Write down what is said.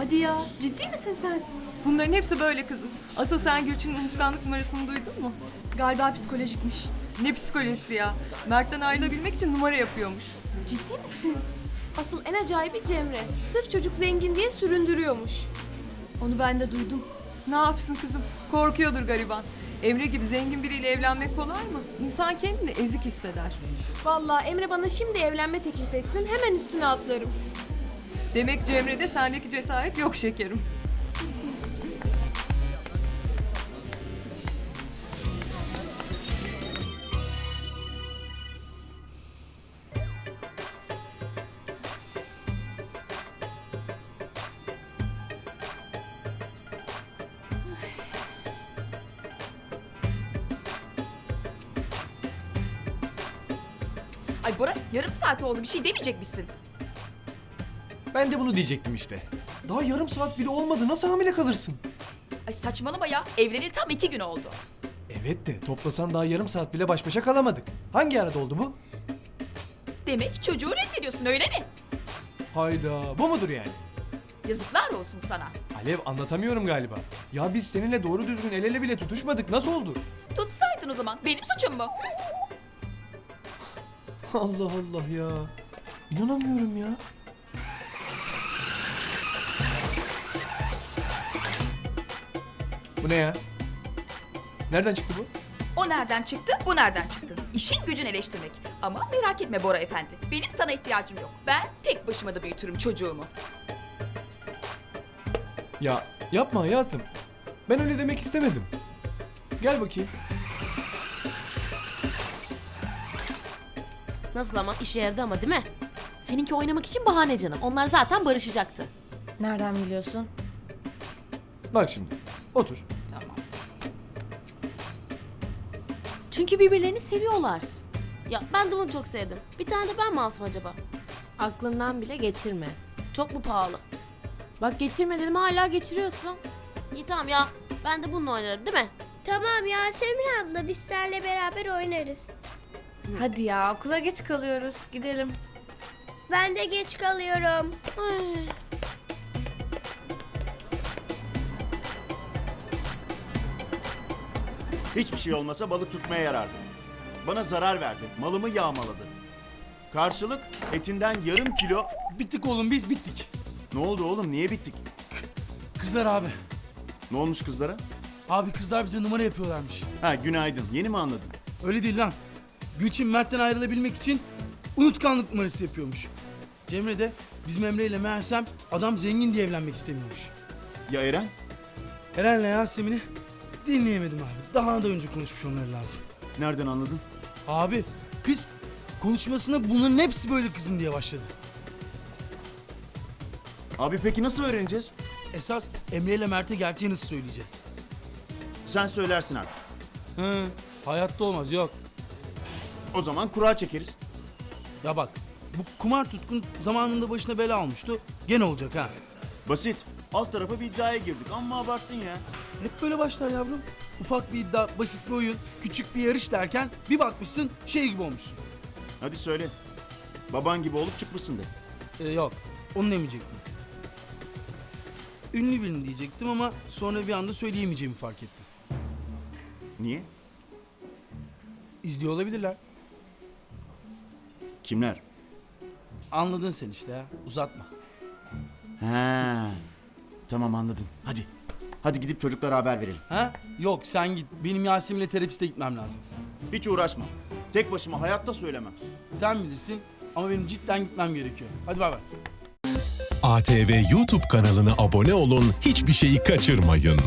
Hadi ya ciddi misin sen? Bunların hepsi böyle kızım. Asıl sen Gülçin'in unutkanlık numarasını duydun mu? Galiba psikolojikmiş. Ne psikolojisi ya? Mert'ten ayrılabilmek için numara yapıyormuş. Ciddi misin? Asıl en acayibi Cemre. Sırf çocuk zengin diye süründürüyormuş. Onu ben de duydum. Ne yapsın kızım? Korkuyordur gariban. Emre gibi zengin biriyle evlenmek kolay mı? İnsan kendini ezik hisseder. Vallahi Emre bana şimdi evlenme teklif etsin hemen üstüne atlarım. Demek Cemre'de sendeki cesaret yok şekerim. Ay Bora yarım saat oldu bir şey demeyecek misin? Ben de bunu diyecektim işte. Daha yarım saat bile olmadı. Nasıl hamile kalırsın? Ay saçmalama ya evleneli tam iki gün oldu. Evet de toplasan daha yarım saat bile baş başa kalamadık. Hangi arada oldu bu? Demek çocuğu reddediyorsun öyle mi? Hayda bu mudur yani? Yazıklar olsun sana. Alev anlatamıyorum galiba. Ya biz seninle doğru düzgün el ele bile tutuşmadık. Nasıl oldu? Tutsaydın o zaman benim suçum mu? Allah Allah ya. İnanamıyorum ya. Bu ne ya? Nereden çıktı bu? O nereden çıktı bu nereden çıktı? İşin gücün eleştirmek. Ama merak etme Bora efendi. Benim sana ihtiyacım yok. Ben tek başıma da büyütürüm çocuğumu. Ya yapma hayatım. Ben öyle demek istemedim. Gel bakayım. Nasıl ama işe yaradı ama değil mi? Seninki oynamak için bahane canım. Onlar zaten barışacaktı. Nereden biliyorsun? Bak şimdi. Otur. Tamam. Çünkü birbirlerini seviyorlar. Ya ben de bunu çok sevdim. Bir tane de ben mi alsam acaba? Aklından bile geçirme. Çok mu pahalı? Bak geçirme dedim hala geçiriyorsun. İyi tamam ya. Ben de bununla oynarım değil mi? Tamam Yasemin abla biz seninle beraber oynarız. Hadi ya okula geç kalıyoruz. Gidelim. Ben de geç kalıyorum. Ay. Hiçbir şey olmasa balık tutmaya yarardı. Bana zarar verdi, malımı yağmaladı. Karşılık etinden yarım kilo... Bittik oğlum biz bittik. Ne oldu oğlum, niye bittik? Kızlar abi. Ne olmuş kızlara? Abi kızlar bize numara yapıyorlarmış. Ha günaydın, yeni mi anladın? Öyle değil lan. Gülçin Mert'ten ayrılabilmek için unutkanlık numarası yapıyormuş. Cemre de bizim Emre ile meğersem adam zengin diye evlenmek istemiyormuş. Ya Eren? Eren'le Yasemin'i dinleyemedim abi. Daha da önce konuşmuş olmaları lazım. Nereden anladın? Abi kız konuşmasına bunların hepsi böyle kızım diye başladı. Abi peki nasıl öğreneceğiz? Esas Emre ile Mert'e gerçeği nasıl söyleyeceğiz? Sen söylersin artık. Hı, hayatta olmaz yok. O zaman kura çekeriz. Ya bak bu kumar tutkun zamanında başına bela almıştı. Gene olacak ha. Basit. Alt tarafa bir iddiaya girdik ama abarttın ya. Hep böyle başlar yavrum. Ufak bir iddia, basit bir oyun, küçük bir yarış derken bir bakmışsın şey gibi olmuşsun. Hadi söyle. Baban gibi olup çıkmışsın de. Ee, yok, onu demeyecektim. Ünlü birini diyecektim ama sonra bir anda söyleyemeyeceğimi fark ettim. Niye? İzliyor olabilirler. Kimler? Anladın sen işte ya, uzatma. Ha. Tamam anladım. Hadi. Hadi gidip çocuklara haber verelim. Ha? Yok sen git, benim Yasemin'le terapiste gitmem lazım. Hiç uğraşma. Tek başıma hayatta söylemem. Sen bilirsin ama benim cidden gitmem gerekiyor. Hadi bay bay. ATV YouTube kanalına abone olun, hiçbir şeyi kaçırmayın.